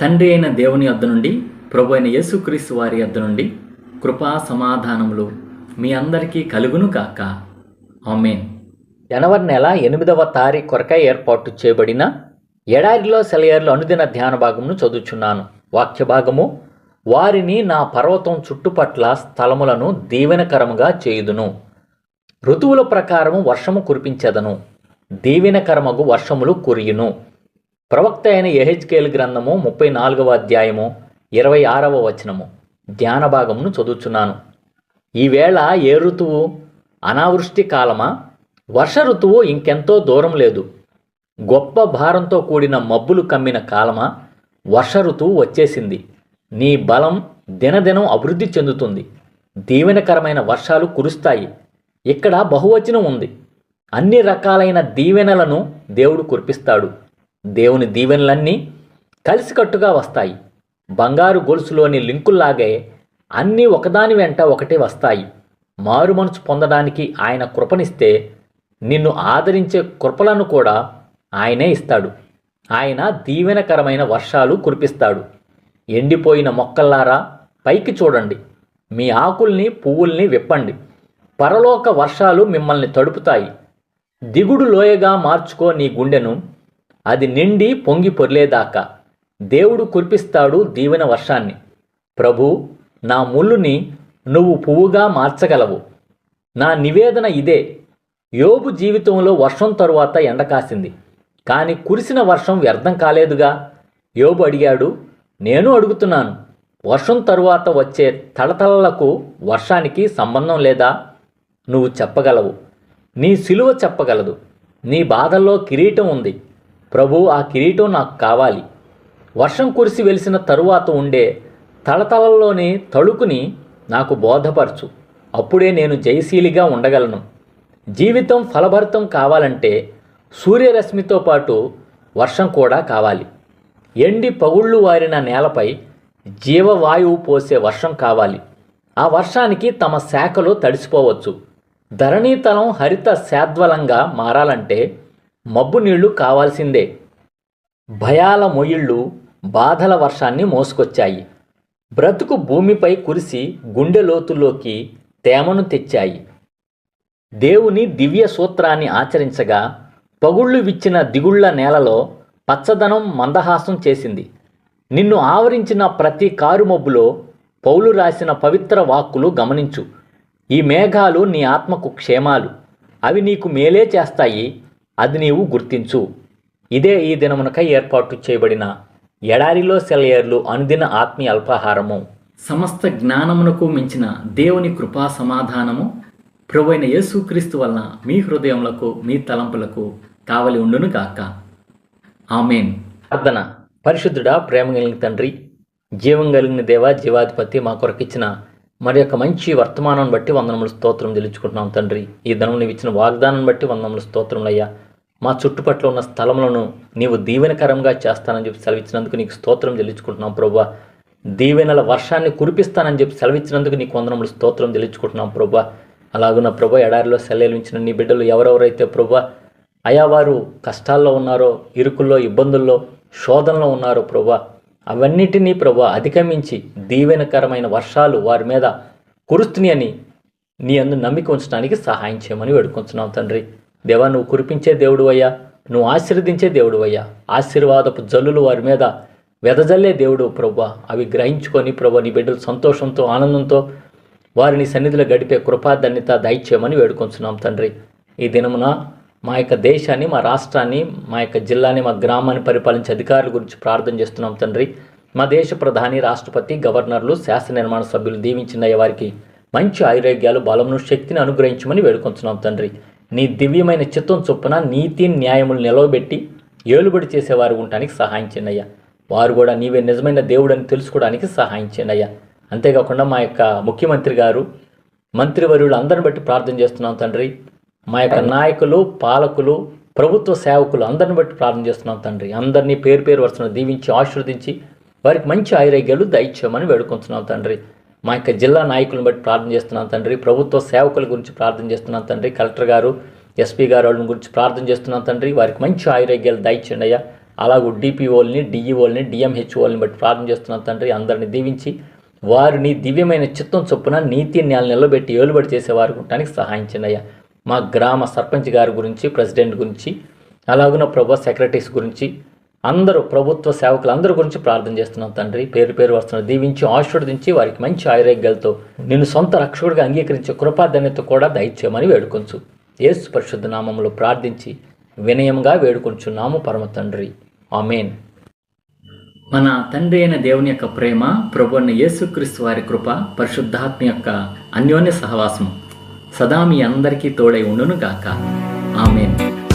తండ్రి అయిన దేవుని వద్ద నుండి ప్రభు అయిన యేసుక్రీస్తు వారి వద్ద నుండి కృపా సమాధానములు మీ అందరికీ కలుగును కాక ఆమెన్. జనవరి నెల ఎనిమిదవ తారీఖు కొరకై ఏర్పాటు చేయబడిన ఎడారిలో సెలయర్లు అనుదిన ధ్యాన భాగమును చదువుచున్నాను. వాక్య భాగము వారిని నా పర్వతం చుట్టుపట్ల స్థలములను దీవెనకరముగా చేయుదును. ఋతువుల ప్రకారము వర్షము కురిపించెదను. దీవెనకరమగు వర్షములు కురియును. ప్రవక్త అయిన ఎహెచ్కేల్ గ్రంథము ముప్పై నాలుగవ అధ్యాయము ఇరవై ఆరవ వచనము. ధ్యాన భాగమును చదువుచున్నాను. ఈవేళ ఏ ఋతువు? అనావృష్టి కాలమా? వర్ష ఋతువు ఇంకెంతో దూరం లేదు. గొప్ప భారంతో కూడిన మబ్బులు కమ్మిన కాలమా? వర్ష ఋతువు వచ్చేసింది. నీ బలం దినదినం అభివృద్ధి చెందుతుంది. దీవెనకరమైన వర్షాలు కురుస్తాయి. ఇక్కడ బహువచనం ఉంది. అన్ని రకాలైన దీవెనలను దేవుడు కురిపిస్తాడు. దేవుని దీవెనలన్నీ కలిసికట్టుగా వస్తాయి. బంగారు గొలుసులోని లింకుల్లాగే అన్నీ ఒకదాని వెంట ఒకటి వస్తాయి. మారు మనసు పొందడానికి ఆయన కృపనిస్తే నిన్ను ఆదరించే కృపలను కూడా ఆయనే ఇస్తాడు. ఆయన దీవెనకరమైన వర్షాలు కురిపిస్తాడు. ఎండిపోయిన మొక్కల్లారా పైకి చూడండి. మీ ఆకుల్ని పువ్వుల్ని విప్పండి. పరలోక వర్షాలు మిమ్మల్ని తడుపుతాయి. దిగుడు లోయగా మార్చుకో నీ గుండెను. అది నిండి పొంగి పొర్లేదాకా. దేవుడు కురిపిస్తాడు దీవెన వర్షాన్ని. ప్రభు నా ముళ్ళుని నువ్వు పువ్వుగా మార్చగలవు. నా నివేదన ఇదే. యోబు జీవితంలో వర్షం తరువాత ఎండ కాసింది. కానీ కురిసిన వర్షం వ్యర్థం కాలేదుగా? యోబు అడిగాడు నేను అడుగుతున్నాను వర్షం తరువాత వచ్చే తళతళలకు వర్షానికి సంబంధం లేదా? నువ్వు చెప్పగలవు. నీ సిలువ చెప్పగలదు. నీ బాధల్లో కిరీటం ఉంది. ప్రభు ఆ కిరీటం నాకు కావాలి. వర్షం కురిసి వెలిసిన తరువాత ఉండే తళతళల్లోని తళుకుని నాకు బోధపరచు. అప్పుడే నేను జయశీలిగా ఉండగలను. జీవితం ఫలభరితం కావాలంటే సూర్యరశ్మితో పాటు వర్షం కూడా కావాలి. ఎండి పగుళ్ళు వారిన నేలపై జీవవాయువు పోసే వర్షం కావాలి. ఆ వర్షానికి తమ శాఖలు తడిసిపోవచ్చు. ధరణీతలం హరిత శాద్వలంగా మారాలంటే మబ్బు నీళ్ళు కావాల్సిందే. భయాల మొయిళ్ళు బాధల వర్షాన్ని మోసుకొచ్చాయి. బ్రతుకు భూమిపై కురిసి గుండె లోతుల్లోకి తేమను తెచ్చాయి. దేవుని దివ్య సూత్రాన్ని ఆచరించగా పగుళ్ళు విచ్చిన దిగుళ్ళ నేలలో పచ్చదనం మందహాసం చేసింది. నిన్ను ఆవరించిన ప్రతి కారుమబ్బులో పౌలు రాసిన పవిత్ర వాక్కులు గమనించు. ఈ మేఘాలు నీ ఆత్మకు క్షేమాలు. అవి నీకు మేలే చేస్తాయి. అది నీవు గుర్తించు. ఇదే ఈ దినమునకై ఏర్పాటు చేయబడిన ఎడారిలో సెలయర్లు అనుదిన ఆత్మీయ అల్పాహారము. సమస్త జ్ఞానమునకు మించిన దేవుని కృపా సమాధానము ప్రభు అయిన యేసుక్రీస్తు వలన మీ హృదయములకు మీ తలంపులకు కావలి ఉండును గాక. ఆమెన్. ప్రార్థన. పరిశుద్ధుడా ప్రేమ కలిగిన తండ్రి జీవం కలిగిన దేవ జీవాధిపతి మా కొరకిచ్చిన మరి యొక్క మంచి వర్తమానం బట్టి వందనములు స్తోత్రం తెలుచుకుంటున్నాం తండ్రి. ఈ ధనం నీవు ఇచ్చిన వాగ్దానం బట్టి వందనములు స్తోత్రములయ్యా మా చుట్టుపట్ల ఉన్న స్థలములను నీవు దీవెనకరంగా చేస్తానని చెప్పి సెలవిచ్చినందుకు నీకు స్తోత్రం చెల్లించుకుంటున్నాం ప్రభా. దీవెనల వర్షాన్ని కురిపిస్తానని చెప్పి సెలవిచ్చినందుకు నీకు వందనములు స్తోత్రం చెల్లించుకుంటున్నాం ప్రభా. అలాగున్న ప్రభా ఎడారిలో సెలవించిన నీ బిడ్డలు ఎవరెవరైతే ప్రభా అయా వారు కష్టాల్లో ఉన్నారో ఇరుకుల్లో ఇబ్బందుల్లో శోధనలో ఉన్నారో ప్రభా అవన్నిటినీ ప్రభా అధిగమించి దీవెనకరమైన వర్షాలు వారి మీద కురుస్తుని అని నీ అందు నమ్మిక ఉంచడానికి సహాయం చేయమని వేడుకొంచున్నాం తండ్రి. దేవా నువ్వు కురిపించే దేవుడు అయ్యా. నువ్వు ఆశీర్వదించే దేవుడు అయ్యా. ఆశీర్వాదపు జల్లులు వారి మీద వెదజల్లే దేవుడు ప్రభు అవి గ్రహించుకొని ప్రభు నీ బిడ్డలు సంతోషంతో ఆనందంతో వారిని సన్నిధిలో గడిపే కృపాధన్యత దయచేయమని వేడుకొంచున్నాం తండ్రి. ఈ దినమున మా యొక్క దేశాన్ని మా రాష్ట్రాన్ని మా యొక్క జిల్లాని మా గ్రామాన్ని పరిపాలించే అధికారుల గురించి ప్రార్థన చేస్తున్నాం తండ్రి. మా దేశ ప్రధాని రాష్ట్రపతి గవర్నర్లు శాసన నిర్మాణ సభ్యులు దీవించిన వారికి మంచి ఆరోగ్యాలు బలమును శక్తిని అనుగ్రహించమని వేడుకొంచున్నాం తండ్రి. నీ దివ్యమైన చిత్తం చొప్పున నీతి న్యాయములు నిలవబెట్టి ఏలుబడి చేసేవారు ఉండటానికి సహాయం చేయండి వారు కూడా నీవే నిజమైన దేవుడని తెలుసుకోవడానికి సహాయం చేయండి అయ్యా అంతేకాకుండా మా యొక్క ముఖ్యమంత్రి గారు మంత్రివర్యులు అందరిని బట్టి ప్రార్థన చేస్తున్నాం తండ్రి. మా యొక్క నాయకులు పాలకులు ప్రభుత్వ సేవకులు అందరిని బట్టి ప్రార్థన చేస్తున్నాం తండ్రి. అందరినీ పేరు పేరు వరుసను దీవించి ఆశీర్వదించి వారికి మంచి ఆరోగ్యాలు దయచేయమని వేడుకుంటున్నాం తండ్రి. మా యొక్క జిల్లా నాయకులను బట్టి ప్రార్థన చేస్తున్నాను తండ్రి. ప్రభుత్వ సేవకుల గురించి ప్రార్థన చేస్తున్నాను తండ్రి. కలెక్టర్ గారు ఎస్పీ గారు వాళ్ళని గురించి ప్రార్థన చేస్తున్నాను తండ్రి. వారికి మంచి ఆరోగ్యాలు దయచేయండి అయ్యా. అలాగే డిపిఓల్ని డిఈఓల్ని డిఎంహెచ్ఓల్ని బట్టి ప్రార్థన చేస్తున్నాను తండ్రి. అందరిని దీవించి వారిని దివ్యమైన చిత్తం చొప్పున నీతి న్యాయాలు నిలబెట్టి ఏలుబడి చేసేవారు ఉండటానికి సహాయించండి అయ్యా. మా గ్రామ సర్పంచ్ గారి గురించి ప్రెసిడెంట్ గురించి అలాగున ప్రభు సెక్రటరీస్ గురించి అందరూ ప్రభుత్వ సేవకులు అందరి గురించి ప్రార్థన చేస్తున్నాం తండ్రి. పేరు పేరు వస్తున్న దీవించి ఆశీర్వదించి వారికి మంచి ఆరోగ్యాలతో నిన్ను సొంత రక్షకుడిగా అంగీకరించే కృపాధన్యత కూడా దయచేయమని వేడుకొంచు. యేసు పరిశుద్ధ నామంలో ప్రార్థించి వినయంగా వేడుకొంచున్నాము పరమ తండ్రి. ఆమెన్. మన తండ్రి అయిన దేవుని యొక్క ప్రేమ ప్రభు అన్న యేసుక్రీస్తు వారి కృప పరిశుద్ధాత్మ యొక్క అన్యోన్య సహవాసం సదా మీ అందరికీ తోడై ఉండును గాక ఆమెన్.